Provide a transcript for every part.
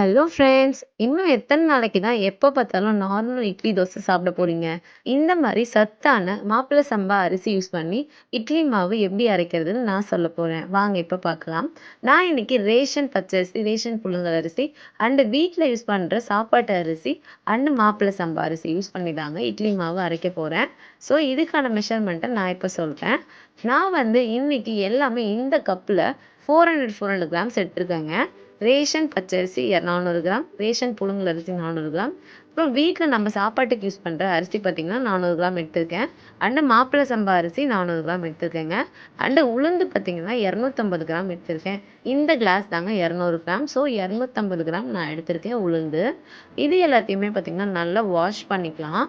Hello friends! இன்னும் எத்தனை நாளைக்கு தான் எப்போ பார்த்தாலும் நார்மல் இட்லி, தோசை சாப்பிட போறீங்க? இந்த மாதிரி சத்தான மாப்பிள்ளை சம்பா அரிசி யூஸ் பண்ணி இட்லி மாவு எப்படி அரைக்கிறதுன்னு நான் சொல்லப் போறேன். வாங்க இப்போ பார்க்கலாம். நான் இன்னைக்கு ரேஷன் பச்சரிசி, ரேஷன் புழுங்கல் அரிசி அண்டு வீட்டில் யூஸ் பண்ணுற சாப்பாட்டு அரிசி அண்டு மாப்பிள்ளை சம்பா அரிசி யூஸ் பண்ணி தாங்க இட்லி மாவு அரைக்க போறேன். ஸோ இதுக்கான மெஷர்மெண்ட்டை நான் இப்போ சொல்கிறேன் நான் வந்து இன்னைக்கு எல்லாமே இந்த கப்பில் four hundred four hundred grams எடுத்துருக்கேங்க ration பச்சரிசி 400 கிராம், ரேஷன் புழுங்கல் அரிசி 400 கிராம், அப்புறம் வீட்டில் நம்ம சாப்பாட்டுக்கு யூஸ் பண்ணுற அரிசி பார்த்தீங்கன்னா 400 கிராம் எடுத்திருக்கேன். அண்டு மாப்பிள சம்பா அரிசி 400 கிராம் எடுத்திருக்கேங்க. அண்டு உளுந்து பார்த்தீங்கன்னா 250 கிராம் எடுத்திருக்கேன். இந்த கிளாஸ் தாங்க 200 கிராம். ஸோ 250 கிராம் நான் எடுத்திருக்கேன் உளுந்து. இது எல்லாத்தையுமே பார்த்தீங்கன்னா நல்லா வாஷ் பண்ணிக்கலாம்.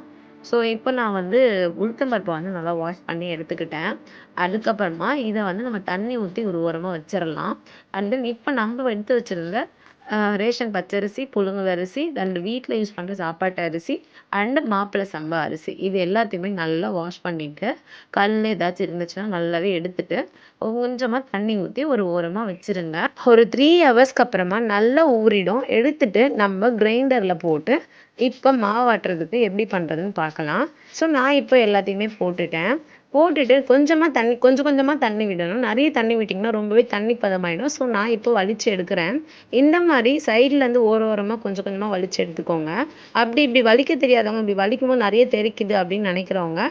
ஸோ இப்போ நான் வந்து உளுத்தம் பருப்பை வந்து நல்லா வாஷ் பண்ணி எடுத்துக்கிட்டேன். அதுக்கப்புறமா இத வந்து நம்ம தண்ணி ஊத்தி ஒரு ஓரமா வச்சிரலாம். அண்ட் தென் இப்ப நம்ம எடுத்து வச்சிருந்த ரேஷன் பச்சரிசி, புழுங்கல் அரிசி அண்ட் வீட்டில் யூஸ் பண்ணுற சாப்பாட்டு அரிசி அண்டு மாப்பிள சம்பா அரிசி இது எல்லாத்தையுமே நல்லா வாஷ் பண்ணிட்டு, கல் ஏதாச்சும் இருந்துச்சுன்னா நல்லாவே எடுத்துட்டு, கொஞ்சமாக தண்ணி ஊற்றி ஒரு ஓரமாக வச்சுருந்தேன் ஒரு த்ரீ ஹவர்ஸ்க்கு அப்புறமா நல்லா ஊறிடும். எடுத்துட்டு நம்ம கிரைண்டரில் போட்டு இப்போ மாவாட்டுறதுக்கு எப்படி பண்ணுறதுன்னு பார்க்கலாம். ஸோ நான் இப்போ எல்லாத்தையுமே போட்டுட்டேன். போட்டுட்டு கொஞ்சமாக தண்ணி கொஞ்சம் கொஞ்சமாக தண்ணி விடணும். நிறைய தண்ணி விட்டிங்கன்னா ரொம்பவே தண்ணி பதமாயிடும். ஸோ நான் இப்போ வலிச்சு எடுக்கிறேன். இந்த மாதிரி சைட்லேருந்து ஓர ஓரமாக கொஞ்சம் கொஞ்சமாக வலிச்சு எடுத்துக்கோங்க. அப்படி இப்படி வலிக்க தெரியாதவங்க, இப்படி வலிக்கும்போது நிறைய தெறிக்குது அப்படின்னு நினைக்கிறவங்க,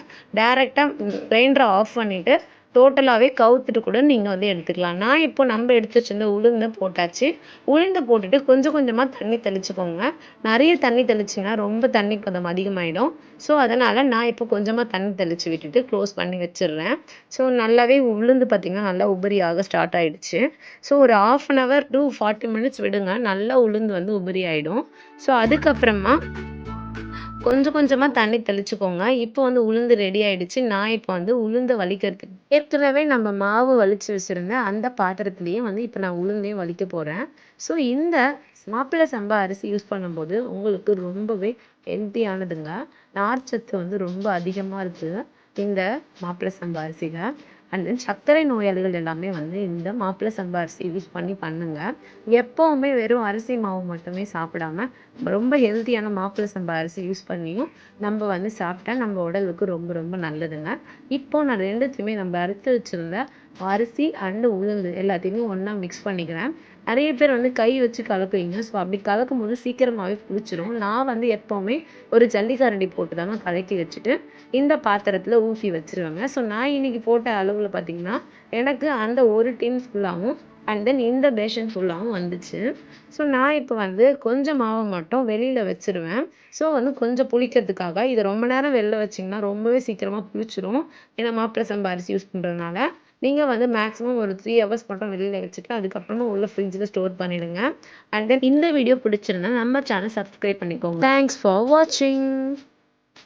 டேரெக்டாக கிரைண்டரை ஆஃப் பண்ணிவிட்டு டோட்டலாகவே கவுத்துட்டு கூட நீங்கள் வந்து எடுத்துக்கலாம். நான் இப்போ நம்ம எடுத்து வச்சிருந்த உளுந்து போட்டாச்சு. உளுந்து போட்டுட்டு கொஞ்சம் கொஞ்சமாக தண்ணி தெளிச்சுக்கோங்க. நிறைய தண்ணி தெளிச்சிங்கன்னா ரொம்ப தண்ணி கொஞ்சம் அதிகமாயிடும். ஸோ அதனால் நான் இப்போ கொஞ்சமாக தண்ணி தெளித்து விட்டுட்டு க்ளோஸ் பண்ணி வச்சிடுறேன். ஸோ நல்லாவே உளுந்து பார்த்திங்கன்னா நல்லா உபரியாக ஸ்டார்ட் ஆகிடுச்சு ஸோ ஒரு 1/2 அன் ஹவர் டூ 40 மினிட்ஸ் விடுங்க. நல்லா உளுந்து வந்து உபரி ஆகிடும் ஸோ அதுக்கப்புறமா கொஞ்சம் கொஞ்சமா தண்ணி தெளிச்சுக்கோங்க. இப்போ வந்து உளுந்து ரெடி ஆயிடுச்சு. நான் இப்போ வந்து உளுந்து வலிக்கிறதுக்கு ஏற்கனவே நம்ம மாவு வலிச்சு வச்சிருந்த அந்த பாத்திரத்திலேயே வந்து இப்போ நான் உளுந்தையும் வலிக்க போறேன். ஸோ இந்த மாப்பிள்ளை சம்பா அரிசி யூஸ் பண்ணும்போது உங்களுக்கு ரொம்பவே ஹெல்த்தியானதுங்க. நார்ச்சத்து வந்து ரொம்ப அதிகமா இருக்குது இந்த மாப்பிள்ளை சம்பா அரிசியில் அண்ட் தென் சர்க்கரை நோயாளிகள் எல்லாமே வந்து இந்த மாப்பிள்ளை சம்பா அரிசி யூஸ் பண்ணி பண்ணுங்க. எப்பவுமே வெறும் அரிசி மாவு மட்டுமே சாப்பிடாம ரொம்ப ஹெல்த்தியான மாப்பிள்ளை சம்பா அரிசி யூஸ் பண்ணியும் நம்ம வந்து சாப்பிட்டா நம்ம உடலுக்கு ரொம்ப ரொம்ப நல்லதுங்க. இப்போ நான் ரெண்டுத்தையுமே நம்ம அறுத்து வச்சிருந்த அரிசி அண்டு உளுந்து எல்லாத்தையுமே ஒன்றா மிக்ஸ் பண்ணிக்கிறேன். நிறைய பேர் வந்து கை வச்சு கலக்குவீங்க. ஸோ அப்படி கலக்கும்போது சீக்கிரமாகவே புளிச்சிரும். நான் வந்து எப்போவுமே ஒரு ஜல்லிக்கரண்டி போட்டு தாங்க கலக்கி வச்சுட்டு இந்த பாத்திரத்தில் ஊசி வச்சிருவேங்க. ஸோ நான் இன்னைக்கு போட்ட அளவில் பார்த்தீங்கன்னா, எனக்கு அந்த ஒரு டீம் ஃபுல்லாகவும் அண்ட் தென் இந்த பேஷன் ஃபுல்லாகவும் வந்துச்சு. ஸோ நான் இப்போ வந்து கொஞ்சம் மாவை மட்டும் வெளியில் வச்சிருவேன். ஸோ வந்து கொஞ்சம் புளிக்கிறதுக்காக. இதை ரொம்ப நேரம் வெளில வச்சீங்கன்னா ரொம்பவே சீக்கிரமாக புளிச்சிரும். ஏன்னா மாப்பிள சம்பா அரிசி யூஸ் பண்ணுறதுனால நீங்கள் வந்து மேக்ஸிமம் ஒரு த்ரீ ஹவர்ஸ் மட்டும் வெளியில் வச்சுட்டு அதுக்கப்புறமா உள்ள ஃப்ரிட்ஜில் ஸ்டோர் பண்ணிடுங்க. அண்ட் தென் இந்த வீடியோ பிடிச்சிருந்தா நம்ம சேனல் சப்ஸ்கிரைப் பண்ணிக்கோங்க. தேங்க்ஸ் ஃபார் வாட்சிங்.